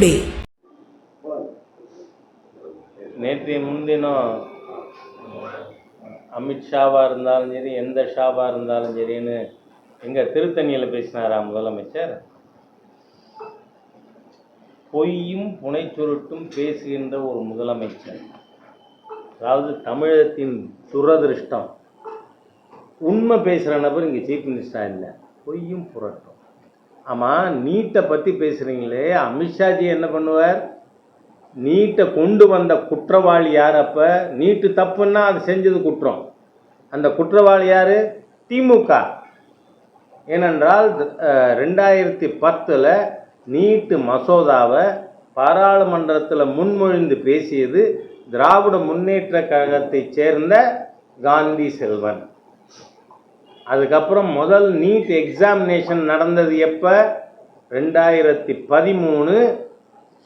Today நேற்றைய முன்தினம் அமித்ஷாவாக இருந்தாலும் சரி எந்த ஷாவாக இருந்தாலும் சரின்னு எங்கள் திருத்தணியில் பேசினாரா முதலமைச்சர்? பொய்யும் புனைச்சுருட்டும் பேசுகின்ற ஒரு முதலமைச்சர். அதாவது தமிழகத்தின் துரதிருஷ்டம். உண்மை பேசுகிற நபர் இங்கே சீஃப் மினிஸ்டராக இல்லை. பொய்யும் புரட்டும். ஆமாம் நீட்டை பற்றி பேசுகிறீங்களே அமித்ஷாஜி என்ன பண்ணுவார்? நீட்டை கொண்டு வந்த குற்றவாளி யார் அப்போ? நீட்டு தப்புன்னா அது செஞ்சது குற்றம். அந்த குற்றவாளி யார்? திமுக. ஏனென்றால் ரெண்டாயிரத்தி பத்தில் நீட்டு மசோதாவை பாராளுமன்றத்தில் முன்மொழிந்து பேசியது திராவிட முன்னேற்ற கழகத்தைச் சேர்ந்த காந்தி செல்வன். அதுக்கப்புறம் முதல் நீட் எக்ஸாமினேஷன் நடந்தது எப்போ? ரெண்டாயிரத்தி பதிமூணு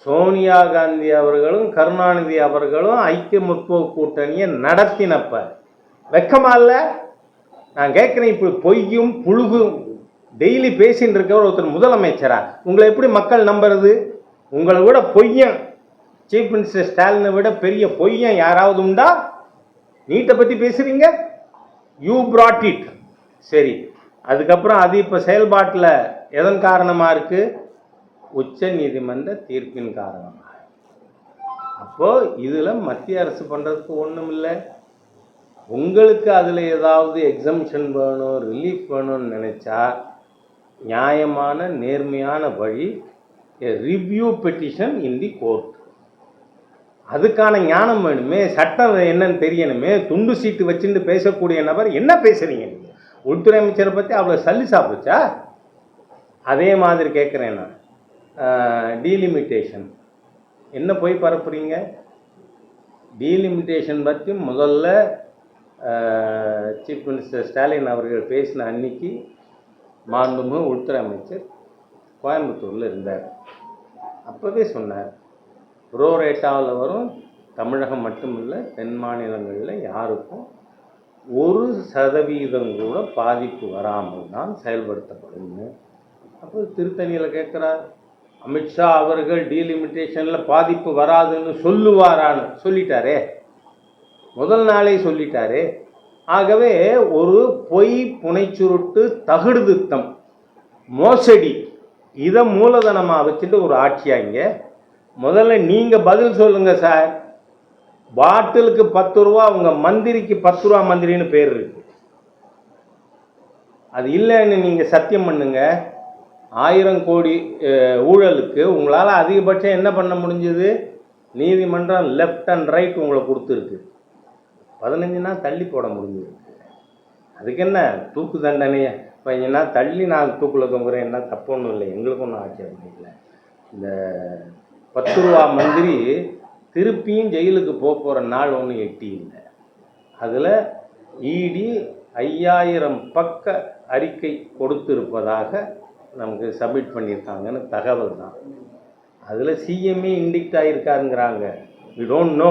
சோனியா காந்தி அவர்களும் கருணாநிதி அவர்களும் ஐக்கிய முற்போக்கு கூட்டணியை நடத்தினப்ப. வெக்கமா இல்லை? நான் கேட்குறேன் இப்போ பொய்யும் புழுகும் டெய்லி பேசின்னு இருக்கவர் ஒருத்தர் முதலமைச்சரா? உங்களை எப்படி மக்கள் நம்புறது? உங்களை விட பொய்யன் சீஃப் மினிஸ்டர் ஸ்டாலினை விட பெரிய பொய்யன் யாராவது உண்டா? நீட்டை பற்றி பேசுகிறீங்க யூ பிராட் இட் சரி. அதுக்கப்புறம் அது இப்போ செயல்பாட்டில் எதன் காரணமாக இருக்குது உச்ச நீதிமன்ற தீர்ப்பின் காரணமாக அப்போது இதில் மத்திய அரசு பண்ணுறதுக்கு ஒன்றும் இல்லை. உங்களுக்கு அதில் ஏதாவது எக்ஸம்ஷன் வேணும் ரிலீஃப் வேணும்னு நினச்சா நியாயமான நேர்மையான வழி review petition in the court அதுக்கான ஞானம் வேணுமே சட்டம் என்னன்னு தெரியணுமே துண்டு சீட்டு வச்சுட்டு பேசக்கூடிய நபர் என்ன பேசுறீங்க உள்துறை அமைச்சரை பற்றி அவ்வளோ சல்லி சாப்பிடுச்சா? அதே மாதிரி கேட்குறேன் நான். டீலிமிட்டேஷன் என்ன போய் பரப்புறீங்க? டீலிமிட்டேஷன் பற்றி முதல்ல சீஃப் மினிஸ்டர் ஸ்டாலின் அவர்கள் பேசின அன்னைக்கு மாண்புமிகு உள்துறை அமைச்சர் கோயம்புத்தூரில் இருந்தார். அப்போவே சொன்னார் ரோ ரேட்டாவில் வரும் தமிழகம் மட்டுமில்லை தென் மாநிலங்களில் யாருக்கும் ஒரு சதவீதம் கூட பாதிப்பு வராமல் தான் செயல்படுத்தப்படும்னு அப்போ திருத்தணியில் கேட்குறார் அமித்ஷா அவர்கள் டீலிமிட்டேஷனில் பாதிப்பு வராதுன்னு சொல்லுவாரான்னு. சொல்லிட்டாரே. முதல் நாளே சொல்லிட்டாரே. ஆகவே ஒரு பொய் புனைச்சுருட்டு தகுடுதித்தம் மோசடி இதை மூலதனமாக வச்சுட்டு ஒரு ஆட்சியாக இங்கே? முதல்ல நீங்கள் பதில் சொல்லுங்கள் சார். பாட்டிலுக்கு பத்து ரூபா உங்க மந்திரிக்கு பத்து ரூபா மந்திரின்னு பேர் இருக்கு. அது இல்லைன்னு நீங்கள் சத்தியம் பண்ணுங்க. ஆயிரம் கோடி ஊழலுக்கு உங்களால் அதிகபட்சம் என்ன பண்ண முடிஞ்சது? நீதிமன்றம் லெஃப்ட் அண்ட் ரைட் உங்களை கொடுத்துருக்கு. பதினஞ்சு நாள் தள்ளி போட முடிஞ்சிருக்கு. அதுக்கு என்ன? தூக்கு தண்டனையை? பையனா தள்ளி நான் தூக்கில் தொங்குறேன். என்ன தப்பு ஒன்றும் இல்லை. எங்களுக்கு ஒன்றும் ஆச்சரியம் இல்லை. இந்த பத்து ரூபா மந்திரி திருப்பியும் ஜெயிலுக்கு போக போகிற நாள் ஒன்றும் எட்டி இல்லை. அதில் இடி ஐயாயிரம் பக்க அறிக்கை கொடுத்திருப்பதாக நமக்கு சப்மிட் பண்ணியிருக்காங்கன்னு தகவல் தான். அதில் சிஎம்ஏ இண்டிக்ட் ஆகியிருக்காருங்கிறாங்க வி டோன்ட் நோ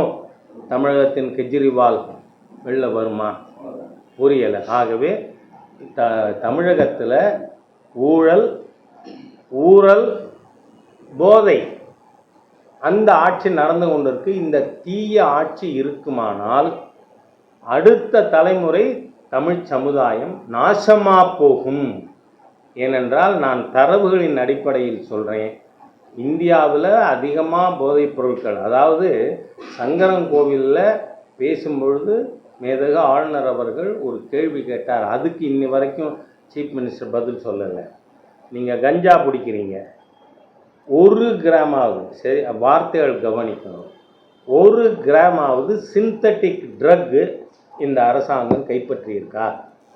தமிழகத்தின் கெஜ்ரிவால் வெளில வருமா? புரியலை. ஆகவே த தமிழகத்தில் ஊழல் ஊழல் போதை அந்த ஆட்சி நடந்து கொண்டிருக்கு. இந்த தீய ஆட்சி இருக்குமானால் அடுத்த தலைமுறை தமிழ் சமுதாயம் நாசமா போகும். ஏனென்றால் நான் தரவுகளின் அடிப்படையில் சொல்கிறேன் இந்தியாவில் அதிகமாக போதைப் பொருட்கள் அதாவது சங்கரன்கோவிலில் பேசும்பொழுது மேதக ஆளுநர் அவர்கள் ஒரு கேள்வி கேட்டார். அதுக்கு இன்னி வரைக்கும் சீஃப் மினிஸ்டர் பதில் சொல்லலை. நீங்கள் கஞ்சா பிடிக்கிறீங்க ஒரு கிராமாவது சரி வார்த்தைகள் கவனிக்கணும். ஒரு கிராமாவது சிந்தட்டிக் ட்ரக்கு இந்த அரசாங்கம் கைப்பற்றியிருக்கா?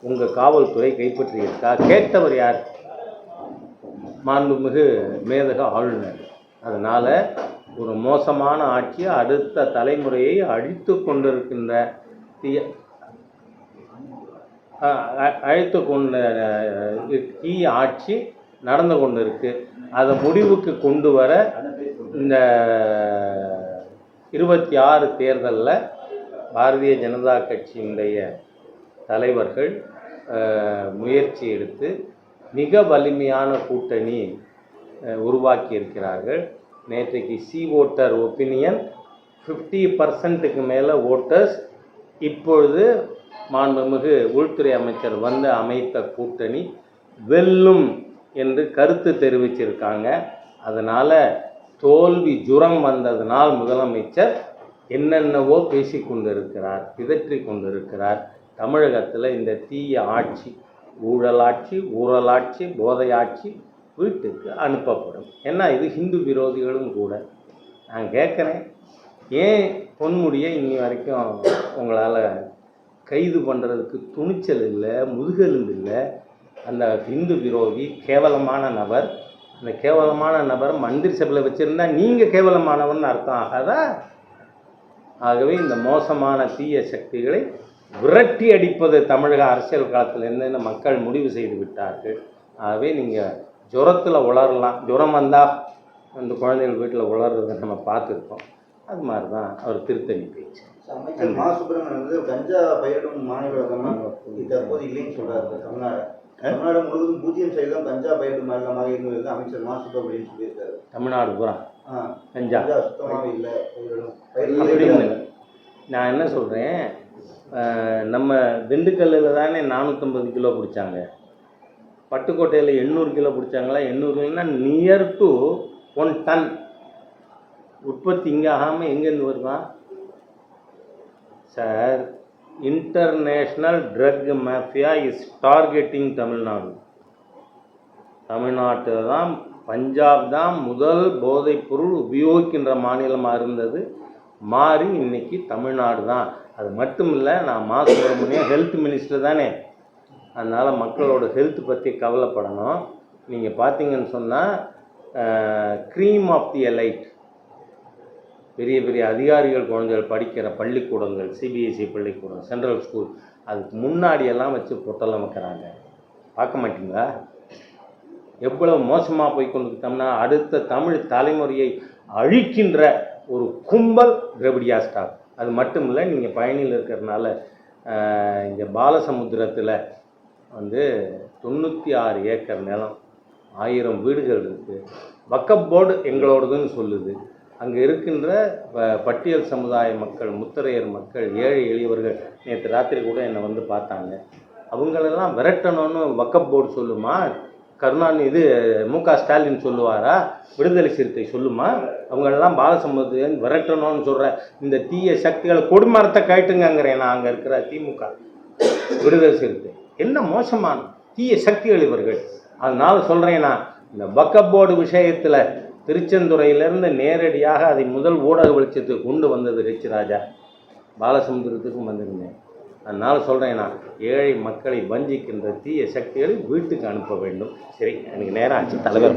உங்கள் காவல்துறை கைப்பற்றியிருக்கா? கேட்டவர் யார்? மாண்புமிகு மேதக ஆளுநர். அதனால் ஒரு மோசமான ஆட்சி அடுத்த தலைமுறையை அழித்து கொண்டிருக்கின்ற தீய அழைத்து கொண்ட தீய ஆட்சி நடந்து கொண்டு இருக்குது அதை முடிவுக்கு கொண்டு வர இந்த இருபத்தி ஆறு தேர்தலில் பாரதிய ஜனதா கட்சியினுடைய தலைவர்கள் முயற்சி எடுத்து மிக வலிமையான கூட்டணி உருவாக்கி இருக்கிறார்கள் நேற்றைக்கு சி ஓட்டர் ஒப்பீனியன் ஃபிஃப்டி பர்சன்ட்டுக்கு மேலே ஓட்டர்ஸ் இப்பொழுது மாண்புமிகு உள்துறை அமைச்சர் வந்து அமைத்த கூட்டணி வெல்லும் என்று கருத்து தெரிவிச்சிருக்காங்க. அதனால் தோல்வி ஜுரம் வந்ததனால் முதலமைச்சர் என்னென்னவோ பேசி கொண்டிருக்கிறார் பிதற்றி கொண்டிருக்கிறார். தமிழகத்தில் இந்த தீய ஆட்சி ஊழலாட்சி ஊழலாட்சி போதையாட்சி வீட்டுக்கு அனுப்பப்படும். ஏன்னா இது ஹிந்து விரோதிகளும் கூட. நான் கேட்குறேன் ஏன் பொன்முடியை இன்னி வரைக்கும் உங்களால் கைது பண்ணுறதுக்கு துணிச்சல் இல்லை முதுகெலும்பு இல்லை? அந்த ஹிந்து விரோதி கேவலமான நபர். அந்த கேவலமான நபர் மந்திரி சபையில் வச்சுருந்தா நீங்கள் கேவலமானவர்னு அர்த்தம் ஆகாதா? ஆகவே இந்த மோசமான தீய சக்திகளை விரட்டி அடிப்பது தமிழக அரசியல் காலத்தில் இருந்துன்னு மக்கள் முடிவு செய்து விட்டார்கள். ஆகவே நீங்கள் ஜுரத்தில் உளரலாம். ஜுரம் வந்தால் அந்த குழந்தைகள் வீட்டில் உளர்றதை நம்ம பார்த்துருக்கோம். அது மாதிரி தான் அவர் திருத்தணி பேச்சு. அமைச்சர் மா சுப்பிரமணியன் வந்து கஞ்சா பயிரிடும் மாநிலமா இது தற்போது இல்லைன்னு சொல்றாரு தமிழ்நாடு. தமிழ்நாடு முழுவதும் பூஜ்ஜியம் சதவீதம் கஞ்சா பயிரிடும் மாநிலமாக இருந்தது அமைச்சர் மா. சுப்பிரமணியன் சொல்லியிருக்காரு. தமிழ்நாடு பூரா? கஞ்சா சுத்தமாகவே இல்லை. நான் என்ன சொல்கிறேன் நம்ம திண்டுக்கல்லில் தானே நானூற்றம்பது கிலோ பிடிச்சாங்க. பட்டுக்கோட்டையில் எண்ணூறு கிலோ பிடிச்சாங்களா? எண்ணூறு கிலோனா நியர் டு ஒன் டன் உற்பத்தி இங்கே ஆகாமல் எங்கேருந்து வருதான் sir international drug mafia is targeting Tamil Nadu தமிழ்நாட்டில் தான் பஞ்சாப் தான் முதல் போதைப்பொருள் உபயோகிக்கின்ற மாநிலமாக இருந்தது. மாறி இன்னைக்கு தமிழ்நாடு தான் அது மட்டும் இல்லை நான் மா சுப்பிரமணியம் ஹெல்த் மினிஸ்டர் தானே. அதனால் மக்களோட ஹெல்த் பற்றி கவலைப்படணும். நீங்கள் பார்த்தீங்கன்னு சொன்னால் க்ரீம் ஆஃப் தி எலைட் பெரிய பெரிய அதிகாரிகள் குழந்தைகள் படிக்கிற பள்ளிக்கூடங்கள் சிபிஎஸ்சி பள்ளிக்கூடம் சென்ட்ரல் ஸ்கூல் அதுக்கு முன்னாடியெல்லாம் வச்சு பொட்டெல்லாம் வைக்கிறாங்க பார்க்க மாட்டீங்களா? எவ்வளவு மோசமாக போய் கொண்டிருக்கோம்னா அடுத்த தமிழ் தலைமுறையை அழிக்கின்ற ஒரு கும்பல் திரவிடியா ஸ்டார் அது மட்டும் இல்லை நீங்கள் பயணியில் இருக்கிறதுனால இங்கே பாலசமுத்திரத்தில் வந்து தொண்ணூற்றி ஆறு ஏக்கர் நிலம் ஆயிரம் வீடுகள் இருக்குது வக்கப் போர்டு எங்களோடதுன்னு சொல்லுது. அங்கே இருக்கின்ற ப- பட்டியல் சமுதாய மக்கள் முத்தரையர் மக்கள் ஏழை எளியவர்கள் நேற்று ராத்திரி கூட என்னை வந்து பார்த்தாங்க. அவங்களெல்லாம் விரட்டணும்னு வக்கப் போர்டு சொல்லுமா? கருணாநிதி இது மு க ஸ்டாலின் சொல்லுவாரா? விடுதலை சிறுத்தை சொல்லுமா? அவங்களெல்லாம் பாலசமுதிரன் விரட்டணும்னு சொல்கிற இந்த தீய சக்திகளை கொடுமரத்தை கட்டுங்கங்கிறேன் நான் அங்கே இருக்கிற திமுக. விடுதலை சிறுத்தை. என்ன மோசமான தீய சக்திகள் இவர்கள். அதனால சொல்கிறேன் நான் இந்த வக்கப் போர்டு விஷயத்தில் திருச்செந்துறையிலிருந்து நேரடியாக அதை முதல் ஊடக வெளிச்சத்துக்கு கொண்டு வந்தது ரிச் ராஜா. பாலசமுத்திரத்துக்கும் வந்திருந்தேன். அதனால் சொல்கிறேன் நான் ஏழை மக்களை வஞ்சிக்கின்ற தீய சக்திகளை வீட்டுக்கு அனுப்ப வேண்டும். சரி எனக்கு நேரம் ஆச்சு. தலைவர்.